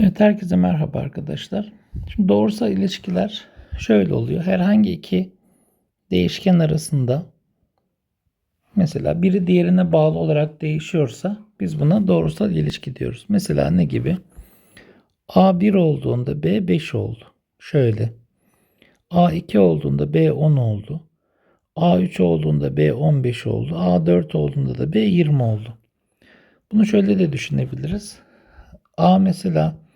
Evet herkese merhaba arkadaşlar. Şimdi doğrusal ilişkiler şöyle oluyor. Herhangi iki değişken arasında mesela biri diğerine bağlı olarak değişiyorsa biz buna doğrusal ilişki diyoruz. Mesela ne gibi? A 1 olduğunda B 5 oldu. Şöyle. A 2 olduğunda B 10 oldu. A 3 olduğunda B 15 oldu. A 4 olduğunda da B 20 oldu. Bunu şöyle de düşünebiliriz. A mesela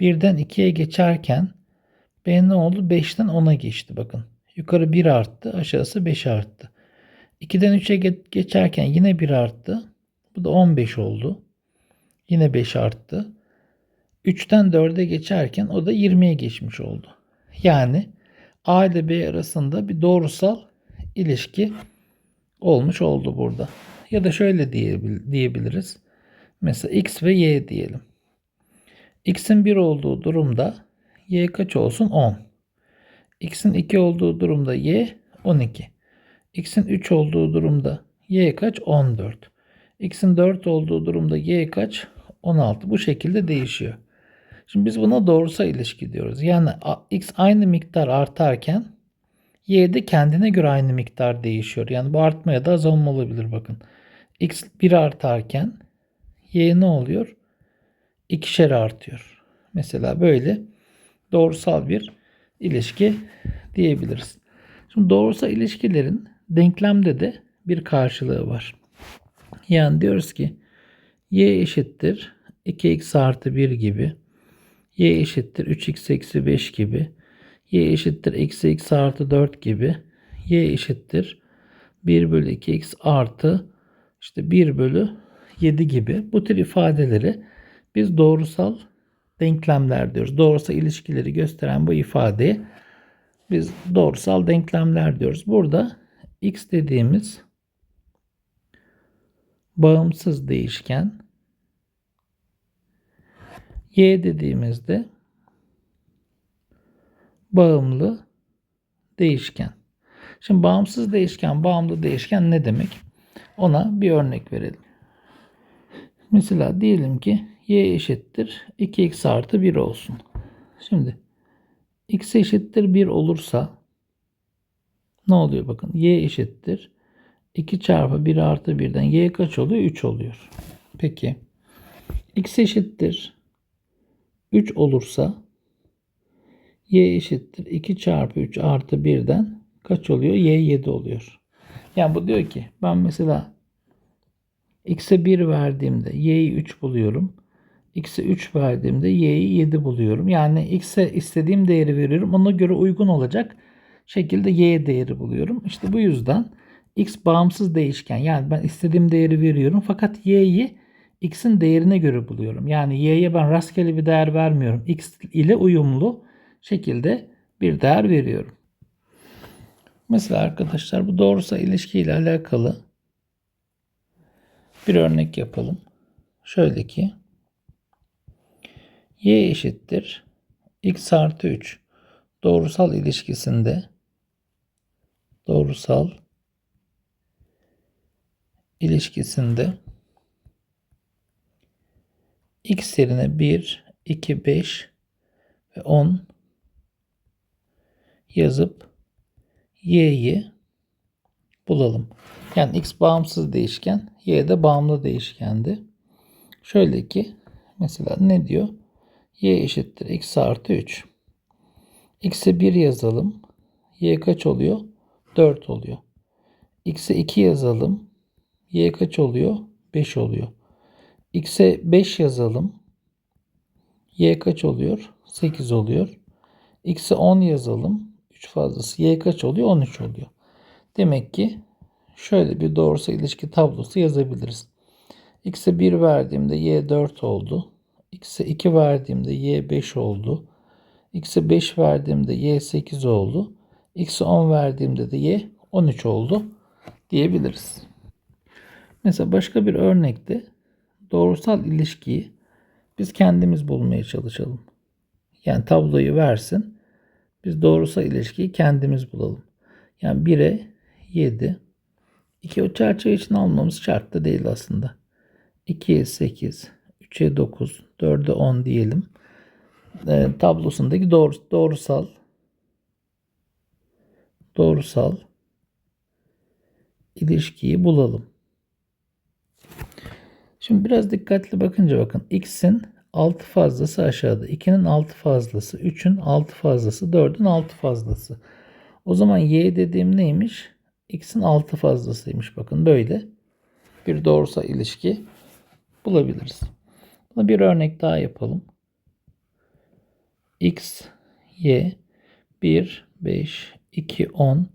1'den 2'ye geçerken B ne oldu? 5'ten 10'a geçti bakın. Yukarı 1 arttı, aşağısı 5 arttı. 2'den 3'e ge- geçerken yine 1 arttı. Bu da 15 oldu. Yine 5 arttı. 3'ten 4'e geçerken o da 20'ye geçmiş oldu. Yani A ile B arasında bir doğrusal ilişki olmuş oldu burada. Ya da şöyle diyebil- diyebiliriz. Mesela X ve Y diyelim. X'in 1 olduğu durumda Y kaç olsun? 10. X'in 2 olduğu durumda Y 12. X'in 3 olduğu durumda Y kaç? 14. X'in 4 olduğu durumda Y kaç? 16. Bu şekilde değişiyor. Şimdi biz buna doğrusal ilişki diyoruz. Yani X aynı miktar artarken Y de kendine göre aynı miktar değişiyor. Yani bu artma ya da azalma olabilir bakın. X 1 artarken Y ne oluyor? İkişer artıyor. Mesela böyle doğrusal bir ilişki diyebiliriz. Şimdi doğrusal ilişkilerin denklemde de bir karşılığı var. Yani diyoruz ki y eşittir 2x artı 1 gibi, y eşittir 3x eksi 5 gibi, y eşittir eksi x artı 4 gibi, y eşittir 1 bölü 2x artı işte 1 bölü 7 gibi bu tür ifadeleri biz doğrusal denklemler diyoruz. Doğrusal ilişkileri gösteren bu ifadeye biz doğrusal denklemler diyoruz. Burada x dediğimiz bağımsız değişken y dediğimizde bağımlı değişken. Şimdi bağımsız değişken, bağımlı değişken ne demek? Ona bir örnek verelim. Mesela diyelim ki y eşittir 2x artı 1 olsun. Şimdi x eşittir 1 olursa ne oluyor bakın y eşittir 2 çarpı 1 artı 1'den y kaç oluyor? 3 oluyor. Peki x eşittir 3 olursa y eşittir 2 çarpı 3 artı 1'den kaç oluyor? y 7 oluyor. Yani bu diyor ki ben mesela x'e 1 verdiğimde y'yi 3 buluyorum. X'e 3 verdiğimde y'yi 7 buluyorum. Yani x'e istediğim değeri veriyorum. Ona göre uygun olacak şekilde y değeri buluyorum. İşte bu yüzden x bağımsız değişken. Yani ben istediğim değeri veriyorum. Fakat y'yi x'in değerine göre buluyorum. Yani y'ye ben rastgele bir değer vermiyorum. x ile uyumlu şekilde bir değer veriyorum. Mesela arkadaşlar bu doğrusal ilişki ile alakalı bir örnek yapalım. Şöyle ki y eşittir x artı 3 doğrusal ilişkisinde doğrusal ilişkisinde x yerine 1, 2, 5 ve 10 yazıp y'yi bulalım. Yani x bağımsız değişken, y de bağımlı değişkendi. Şöyle ki mesela ne diyor? Y eşittir x artı 3. x'e 1 yazalım. y kaç oluyor? 4 oluyor. x'e 2 yazalım. y kaç oluyor? 5 oluyor. x'e 5 yazalım. y kaç oluyor? 8 oluyor. x'e 10 yazalım. 3 fazlası y kaç oluyor? 13 oluyor. Demek ki şöyle bir doğrusal ilişki tablosu yazabiliriz. X'e 1 verdiğimde y 4 oldu. X'e 2 verdiğimde y 5 oldu. X'e 5 verdiğimde y 8 oldu. X'e 10 verdiğimde de y 13 oldu diyebiliriz. Mesela başka bir örnekte doğrusal ilişkiyi biz kendimiz bulmaya çalışalım. Yani tabloyu versin. Biz doğrusal ilişkiyi kendimiz bulalım. Yani 1'e 7. 2 o çerçeve için almamız şart da değil aslında. 2'ye 8, 3'e 9, 4'e 10 diyelim. e, tablosundaki doğru, doğrusal doğrusal ilişkiyi bulalım. Şimdi biraz dikkatli bakınca bakın x'in 6 fazlası aşağıda, 2'nin 6 fazlası, 3'ün 6 fazlası, 4'ün 6 fazlası. O zaman y dediğim neymiş? x'in 6 fazlasıymış. Bakın böyle bir doğrusal ilişki bulabiliriz. Buna bir örnek daha yapalım. x, y 1, 5, 2, 10,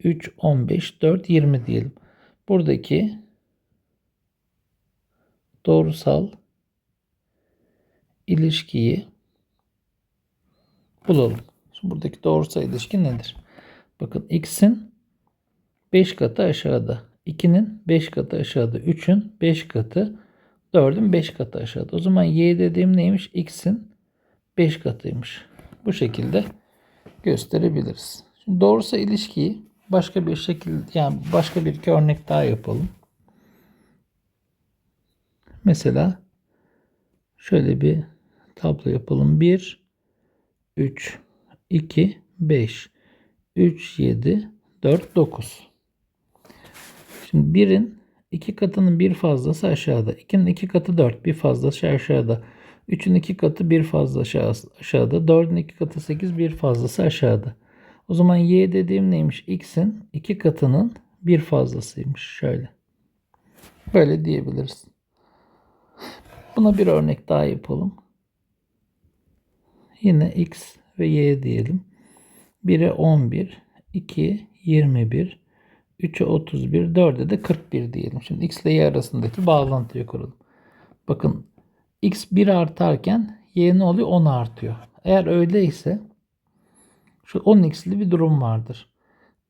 3, 15, 4, 20 diyelim. Buradaki doğrusal ilişkiyi bulalım. Şimdi buradaki doğrusal ilişki nedir? Bakın x'in 5 katı aşağıda. 2'nin 5 katı aşağıda. 3'ün 5 katı. 4'ün 5 katı aşağıda. O zaman y dediğim neymiş? x'in 5 katıymış. Bu şekilde gösterebiliriz. Şimdi doğrusal ilişkiyi başka bir şekilde yani başka bir iki örnek daha yapalım. Mesela şöyle bir tablo yapalım. 1 3 2 5 3 7 4 9. Şimdi 1'in 2 katının bir fazlası aşağıda. 2'nin 2 katı 4, bir fazlası aşağıda. 3'ün 2 katı bir fazla aşağıda. 4'ün 2 katı 8, bir fazlası aşağıda. O zaman y dediğim neymiş? x'in 2 katının bir fazlasıymış. Şöyle. Böyle diyebiliriz. Buna bir örnek daha yapalım. Yine x ve y diyelim. 1'e 11, 2 21, 3'e 31, 4'e de 41 diyelim. Şimdi x ile y arasındaki bağlantıyı kuralım. Bakın x 1 artarken y ne oluyor? 10 artıyor. Eğer öyleyse şu 10x'li bir durum vardır.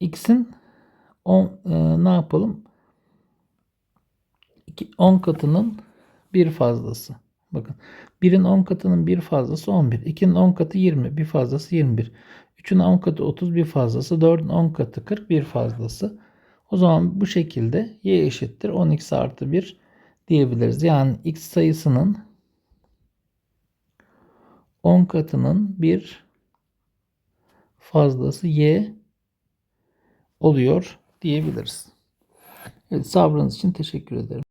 x'in 10 e, ne yapalım? 10 katının bir fazlası. Bakın 1'in 10 katının bir fazlası 11. 2'nin 10 katı 20. Bir fazlası 21. 3'ün 10 katı 30 bir fazlası. 4'ün 10 katı 40 bir fazlası. O zaman bu şekilde y eşittir 10x artı 1 diyebiliriz. Yani x sayısının 10 katının bir fazlası y oluyor diyebiliriz. Evet, sabrınız için teşekkür ederim.